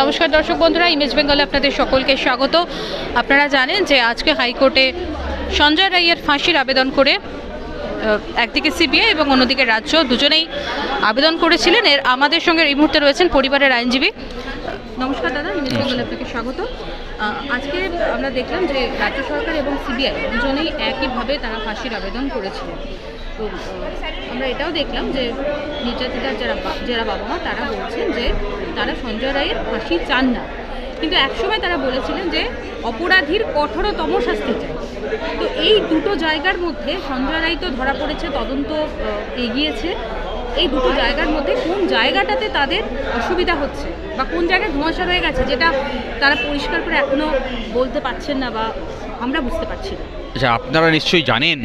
নমস্কার দর্শক বন্ধুরা ইমেজ বেঙ্গলে আপনাদের সকলকে স্বাগত। আপনারা জানেন যে আজকে হাইকোর্টে সঞ্জয় রায়ের ফাঁসির আবেদন করে একদিকে সিবিআই এবং অন্যদিকে রাজ্য দুজনেই আবেদন করেছিলেন। এর আমাদের সঙ্গে এই মুহূর্তে রয়েছেন পরিবারের আইনজীবী। নমস্কার দাদা ইমেজ বেঙ্গলে আপনাকে স্বাগত। আজকে আমরা দেখলাম যে রাজ্য সরকার এবং সিবিআই দুজনেই একইভাবে তারা ফাঁসির আবেদন করেছিলেন। তো আমরা এটাও দেখলাম যে নির্যাতিতার যারা যারা বাবা মা তারা বলছেন যে তারা সঞ্জয় রায়ের ফাঁসি চান না। কিন্তু একসময় তারা বলেছিলেন যে অপরাধীর কঠোরতম শাস্তি চাই। তো এই দুটো জায়গার মধ্যে সঞ্জয় রায় তো ধরা পড়েছে, তদন্ত এগিয়েছে। এই দুটো জায়গার মধ্যে কোন জায়গাটাতে তাদের অসুবিধা হচ্ছে বা কোন জায়গায় ধোঁয়াশা রয়ে গেছে যেটা তারা পরিষ্কার করে এখনও বলতে পারছেন না বা আমরা বুঝতে পারছি না? আচ্ছা আপনারা নিশ্চয়ই জানেন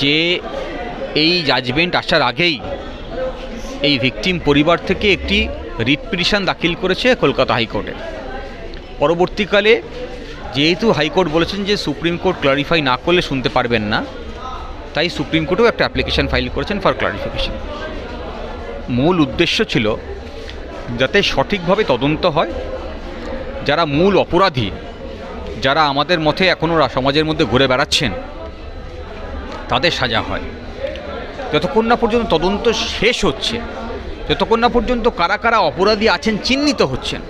যে এই জাজমেন্ট আসার আগেই এই ভিকটিম পরিবার থেকে একটি রিট পিটিশন দাখিল করেছে কলকাতা হাইকোর্টে। পরবর্তীকালে যেহেতু হাইকোর্ট বলেছেন যে সুপ্রিম কোর্ট ক্লারিফাই না করলে শুনতে পারবেন না, তাই সুপ্রিম কোর্টেও একটা অ্যাপ্লিকেশন ফাইল করেছেন ফর ক্লারিফিকেশন মূল উদ্দেশ্য ছিল যাতে সঠিকভাবে তদন্ত হয়, যারা মূল অপরাধী, যারা আমাদের মতে এখনও সমাজের মধ্যে ঘুরে বেড়াচ্ছেন তাদের সাজা হয়। যতক্ষণ না পর্যন্ত তদন্ত শেষ হচ্ছে, যতক্ষণ না পর্যন্ত কারা কারা অপরাধী আছেন, চিহ্নিত হচ্ছেন,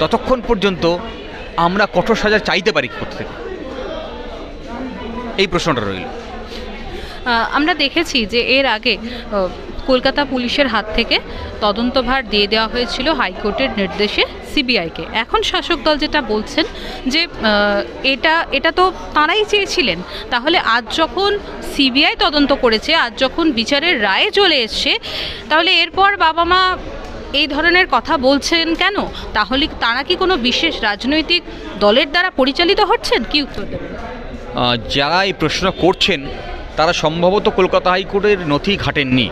ততক্ষণ পর্যন্ত আমরা কঠোর সাজা চাইতে পারি কোথা থেকে। এই প্রশ্নটা রইল। আমরা দেখেছি যে এর আগে কলকাতা পুলিশের হাত থেকে তদন্তভার দিয়ে দেওয়া হয়েছিল হাইকোর্টের নির্দেশে সিবিআইকে। এখন শাসক দল যেটা বলছেন যে এটা এটা তো তাঁরাই চেয়েছিলেন। তাহলে আজ যখন সিবিআই তদন্ত করেছে, আজ যখন বিচারের রায় চলে এসছে, তাহলে এরপর বাবা মা এই ধরনের কথা বলছেন কেন? তাহলে তারা কি কোনো বিশেষ রাজনৈতিক দলের দ্বারা পরিচালিত হচ্ছেন? কি উত্তর দেবেন? যারা এই প্রশ্ন করছেন, তারা সম্ভবত কলকাতা হাইকোর্টের নথি ঘাটেননি।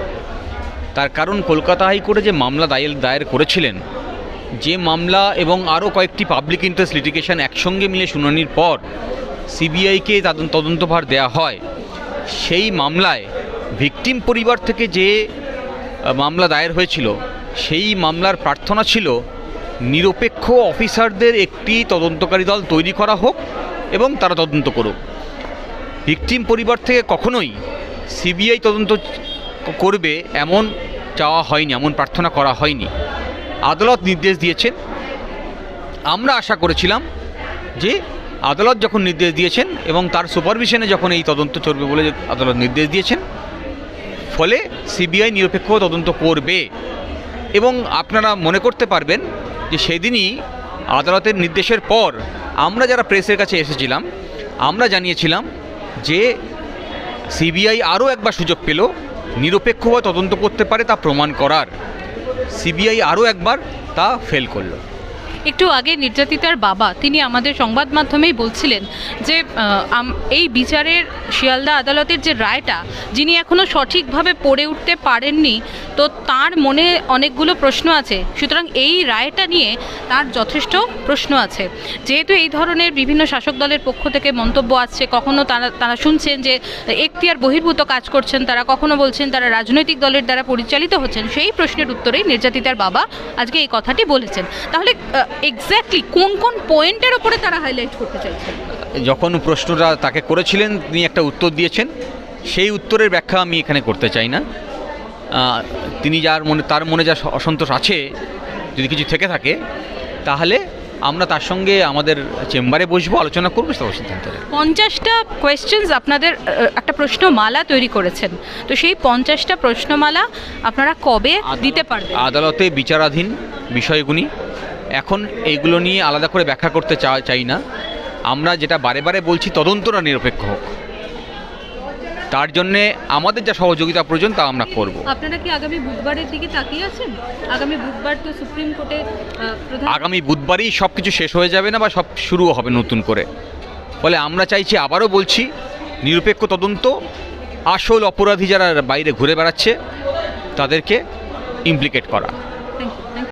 তার কারণ কলকাতা হাইকোর্টে যে মামলা দায়ের দায়ের করেছিলেন, যে মামলা এবং আরও কয়েকটি পাবলিক ইন্টারেস্ট লিটিগেশন একসঙ্গে মিলে শুনানির পর সিবিআইকে তদন্তভার দেয়া হয়, সেই মামলায় ভিকটিম পরিবার থেকে যে মামলা দায়ের হয়েছিল, সেই মামলার প্রার্থনা ছিল নিরপেক্ষ অফিসারদের একটি তদন্তকারী দল তৈরি করা হোক এবং তারা তদন্ত করুক। ভিকটিম পরিবার থেকে কখনোই সিবিআই তদন্ত করবে, এমন চাওয়া হয়নি, এমন প্রার্থনা করা হয়নি। আদালত নির্দেশ দিয়েছেন। আমরা আশা করেছিলাম যে আদালত যখন নির্দেশ দিয়েছেন এবং তার সুপারভিশনে যখন এই তদন্ত চলবে বলে আদালত নির্দেশ দিয়েছেন, ফলে সিবিআই নিরপেক্ষ তদন্ত করবে। এবং আপনারা মনে করতে পারবেন যে সেদিনই আদালতের নির্দেশের পর আমরা যারা প্রেসের কাছে এসেছিলাম, আমরা জানিয়েছিলাম যে সিবিআই আরও একবার সুযোগ পেল নিরপেক্ষভাবে তদন্ত করতে পারে তা প্রমাণ করার। সিবিআই আরও একবার তা ফেল করল। একটু আগে নির্যাতিতার বাবা, তিনি আমাদের সংবাদ মাধ্যমেই বলছিলেন যে এই বিচারের শিয়ালদা আদালতের যে রায়টা, যিনি এখনও সঠিকভাবে পড়ে উঠতে পারেননি তো তার মনে অনেকগুলো প্রশ্ন আছে। সুতরাং এই রায়টা নিয়ে তার যথেষ্ট প্রশ্ন আছে। যেহেতু এই ধরনের বিভিন্ন শাসক দলের পক্ষ থেকে মন্তব্য আসছে, কখনো তারা তারা শুনছেন যে এখতিয়ার বহির্ভূত কাজ করছেন, তারা কখনো বলছেন তারা রাজনৈতিক দলের দ্বারা পরিচালিত হচ্ছেন, সেই প্রশ্নের উত্তরেই নির্যাতিতার বাবা আজকে এই কথাটি বলেছেন। তাহলে এক্স্যাক্টলি কোন কোন পয়েন্টের ওপরে তারা হাইলাইট করতে চাইছেন? যখন প্রশ্নটা তাকে করেছিলেন, তিনি একটা উত্তর দিয়েছেন। সেই উত্তরের ব্যাখ্যা আমি এখানে করতে চাই না। তিনি যার মনে তার মনে যা অসন্তোষ আছে যদি কিছু থেকে থাকে তাহলে আমরা তার সঙ্গে আমাদের চেম্বারে বসবো আলোচনা করব তারপর সিদ্ধান্ত পঞ্চাশটা কোয়েশ্চেন্স আপনাদের একটা প্রশ্নমালা তৈরি করেছেন। তো সেই পঞ্চাশটা প্রশ্নমালা আপনারা কবে দিতে পারবেন? আদালতে বিচারাধীন বিষয়গুলি এখন এইগুলো নিয়ে আলাদা করে ব্যাখ্যা করতে চা- চাই না। আমরা যেটা বারে বারে বলছি তদন্তটা নিরপেক্ষ হোক। তার জন্যে আমাদের যা সহযোগিতা প্রয়োজন তা আমরা করব। আপনারা কি আগামী বুধবারের দিকে তাকিয়ে আছেন? আগামী বুধবার তো সুপ্রিম কোর্টে আগামী বুধবারই সব কিছু শেষ হয়ে যাবে না বা সব শুরুও হবে নতুন করে। ফলে আমরা চাইছি আবারও বলছি নিরপেক্ষ তদন্ত আসল অপরাধী যারা বাইরে ঘুরে বেড়াচ্ছে তাদেরকে ইমপ্লিকেট করা।